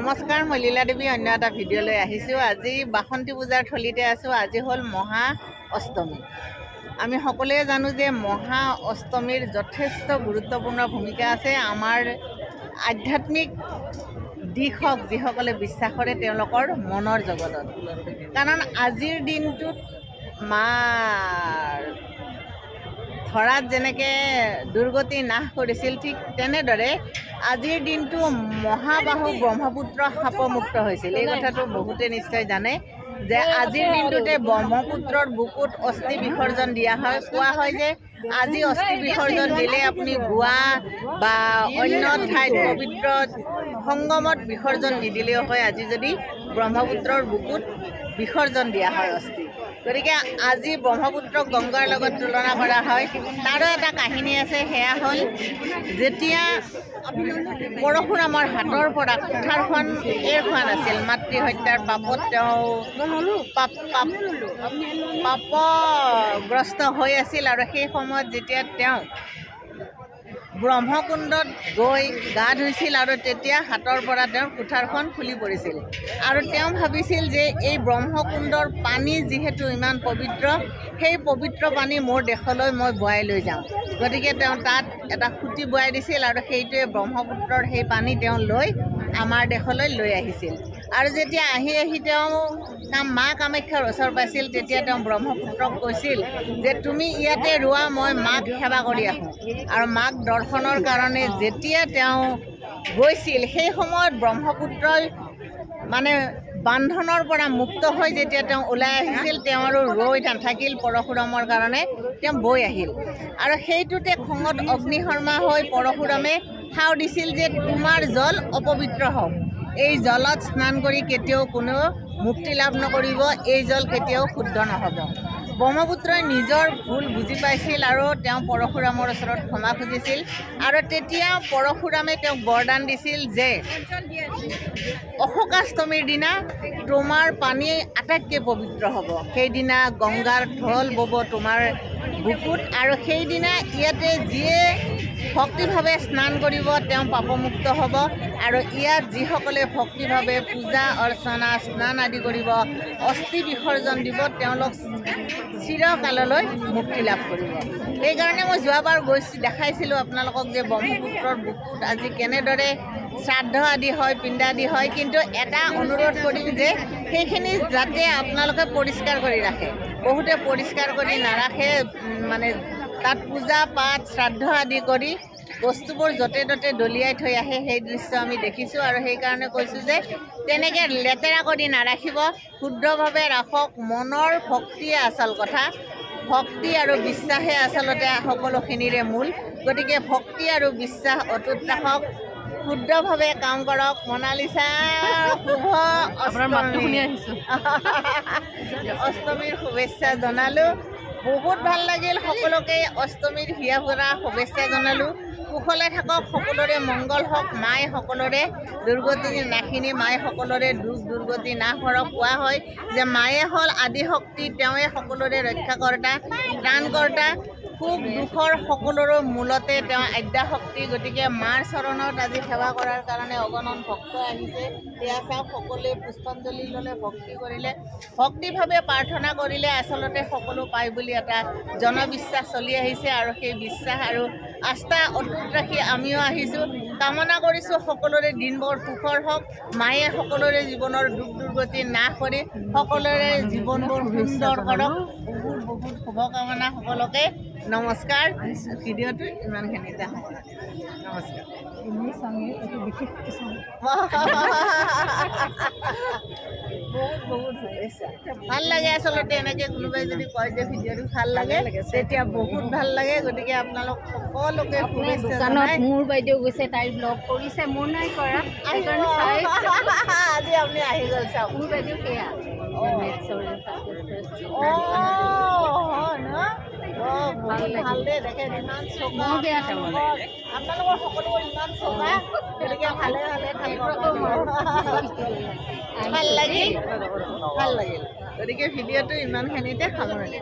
নমস্কাৰ, মই লীলা দেৱী, অন্য এটা ভিডিঅ'লৈ আহিছোঁ। আজি বাসন্তী পূজাৰ থলীতে আছোঁ। আজি হ'ল মহা অষ্টমী। আমি সকলোৱে জানো যে মহা অষ্টমীৰ যথেষ্ট গুৰুত্বপূৰ্ণ ভূমিকা আছে। আমাৰ আধ্যাত্মিক দিশ হওক যিসকলে বিশ্বাস কৰে, তেওঁলোকৰ মনৰ জগতত। কাৰণ আজিৰ দিনটোত মাৰ ধৰাত যেনেকৈ দুৰ্গতি নাশ কৰিছিল ঠিক তেনেদৰে আজিৰ দিনটো মহাবাহু ব্ৰহ্মপুত্ৰ শাপমুক্ত হৈছিল। এই কথাটো বহুতে নিশ্চয় জানে যে আজিৰ দিনটোতে ব্ৰহ্মপুত্ৰৰ বুকুত অস্থি বিসৰ্জন দিয়া হয়। কোৱা হয় যে আজি অস্থি বিসৰ্জন দিলে আপুনি গোৱা বা অন্য ঠাইত পবিত্ৰ সংগমত বিসৰ্জন নিদিলেও হয়। আজি যদি ব্ৰহ্মপুত্ৰৰ বুকুত বিসৰ্জন দিয়া হয় অস্থি। গতিকে আজি ব্ৰহ্মপুত্ৰক গংগাৰ লগত তুলনা কৰা হয়। তাৰো এটা কাহিনী আছে, সেয়া হ'ল যেতিয়া পৰশুৰামৰ হাতৰ পৰা কুঠাৰখন এৰ খোৱা নাছিল মাতৃ হত্যাৰ পাপত তেওঁ পাপ পাপ, পাপগ্ৰস্ত হৈ আছিল। আৰু সেই সময়ত যেতিয়া তেওঁ ব্ৰহ্মকুণ্ডত গৈ গা ধুইছিল আৰু তেতিয়া হাতৰ পৰা তেওঁৰ কুঠাৰখন খুলি পৰিছিল। আৰু তেওঁ ভাবিছিল যে এই ব্ৰহ্মকুণ্ডৰ পানী যিহেতু ইমান পবিত্ৰ সেই পবিত্ৰ পানী মোৰ দেশলৈ মই বোৱাই লৈ যাওঁ। গতিকে তেওঁ তাত এটা খুঁটি বোৱাই দিছিল আৰু সেইটোৱে ব্ৰহ্মপুত্ৰৰ সেই পানী তেওঁ লৈ আমাৰ দেশলৈ লৈ আহিছিল। আৰু যেতিয়া আহি আহি তেওঁ কাম মা কামাখ্যাৰ ওচৰ পাইছিল তেতিয়া তেওঁ ব্ৰহ্মপুত্ৰক কৈছিল যে তুমি ইয়াতে ৰোৱা মই মাক সেৱা কৰি আহোঁ। আৰু মাক দৰ্শনৰ কাৰণে যেতিয়া তেওঁ গৈছিল সেই সময়ত ব্ৰহ্মপুত্ৰই মানে বান্ধনৰ পৰা মুক্ত হৈ যেতিয়া তেওঁ ওলাই আহিছিল তেওঁ আৰু ৰৈ নাথাকিল পৰশুৰামৰ কাৰণে তেওঁ বৈ আহিল। আৰু সেইটোতে খঙত অগ্নিশৰ্মা হৈ পৰশুৰামে ঠাও দিছিল যে তোমাৰ জল অপবিত্ৰ হওক। এই জলত স্নান কৰি কেতিয়াও কোনেও মুক্তি লাভ নকৰিব, এই জল কেতিয়াও শুদ্ধ নহ'ব। ব্ৰহ্মপুত্ৰই নিজৰ ভুল বুজি পাইছিল আৰু তেওঁ পৰশুৰামৰ ওচৰত ক্ষমা খুজিছিল আৰু তেতিয়া পৰশুৰামে তেওঁক বৰদান দিছিল যে, অশোকাষ্টমীৰ দিনা তোমাৰ পানী আটাইতকৈ পবিত্ৰ হ'ব। সেইদিনা গংগাৰ ঢল বব তোমাৰ বুকুত আৰু সেইদিনা ইয়াতে যিয়ে ভক্তিভাৱে স্নান কৰিব, তেওঁ পাপমুক্ত হ'ব। আৰু ইয়াত যিসকলে ভক্তিভাৱে পূজা, অৰ্চনা, স্নান আদি কৰিব, অস্থি বিসৰ্জন দিব, তেওঁলোক চিৰকাললৈ মুক্তি লাভ কৰিব। সেইকাৰণে মই যোৱাবাৰ গৈছোঁ, দেখাইছিলোঁ আপোনালোকক যে ব্ৰহ্মপুত্ৰৰ বুকুত আজি কেনেদৰে শ্ৰাদ্ধ আদি হয় পিণ্ডাদি হয়। কিন্তু এটা অনুৰোধ কৰিম যে সেইখিনি যাতে আপোনালোকে পৰিষ্কাৰ কৰি ৰাখে। বহুতে পৰিষ্কাৰ কৰি নাৰাখে মানে তাত পূজা পাঠ শ্ৰাদ্ধ আদি কৰি বস্তুবোৰ য'তে ত'তে দলিয়াই থৈ আহে সেই দৃশ্য আমি দেখিছোঁ আৰু সেইকাৰণে কৈছোঁ যে তেনেকৈ লেতেৰা কৰি নাৰাখিব শুদ্ধভাৱে ৰাখক মনৰ ভক্তিয়ে আচল কথা। ভক্তি আৰু বিশ্বাসে আচলতে সকলোখিনিৰে মূল। গতিকে ভক্তি আৰু বিশ্বাস অটুট ৰাখক শুদ্ধভাৱে কাম কৰক। মনালিছা শুভ অষ্টমী। অষ্টমীৰ শুভেচ্ছা জনালোঁ। বহুত ভালো লাগিল সকলোকে অষ্টমীৰ হিয়া ভৰা শুভেচ্ছা জনালোঁ। কুশলে থাকক, সকলোৰে মংগল হওক, মায়ে সকলোৰে দুৰ্গতি নাখিনি, মায়ে সকলোৰে দুখ দুৰ্গতি নাশ হৰক, কোৱা হয় যে মায়ে হ'ল আদিশক্তি, তেওঁৱে সকলোৰে ৰক্ষাকৰ্তা, ত্ৰাণকৰ্তা। সুখ দুখৰ সকলোৰে মূলতে তেওঁ আদ্যাশক্তি, গতিকে মাৰ চৰণত আজি সেৱা কৰাৰ কাৰণে অগণন ভক্ত আহিছে। সেয়া চাওক, সকলোৱে পুষ্পাঞ্জলি ল'লে, ভক্তি কৰিলে। ভক্তিভাৱে প্ৰাৰ্থনা কৰিলে আচলতে সকলো পায় বুলি এটা জনবিশ্বাস চলি আহিছে আৰু সেই বিশ্বাস আৰু আস্থা অটুট ৰাখি আমিও আহিছোঁ। কামনা কৰিছোঁ সকলোৰে দিনবোৰ সুখৰ হওক, মায়ে সকলোৰে জীৱনৰ দুখ দুৰ্গতি নাশ কৰি সকলোৰে জীৱনবোৰ সুন্দৰ কৰক। শুভকামনা সকলোকে। নমস্কাৰ। ভিডিঅ'টো ইমানখিনিতে সামৰণি। নমস্কাৰ। ভালো লাগে আচলতে এনেকৈ কোনোবাই যদি কয় যে ভিডিঅ'টো ভালো লাগে তেতিয়া বহুত ভালো লাগে। গতিকে আপোনালোক সকলোকে মোৰ বাইদেউ গৈছে তাইৰ ব্লগ কৰিছে মোৰ নাই কৰা। আজি আপুনি আহি গ'ল চাওক। মোৰ বাইদেউ সেয়া। ভালো আপোনালোকৰ সকলোবোৰ ইমান চোকা গতিকে ভালে ভালে ভালো লাগিল ভালো লাগিল গতিকে ভিডিঅ'টো ইমানখিনিতে সামৰণি।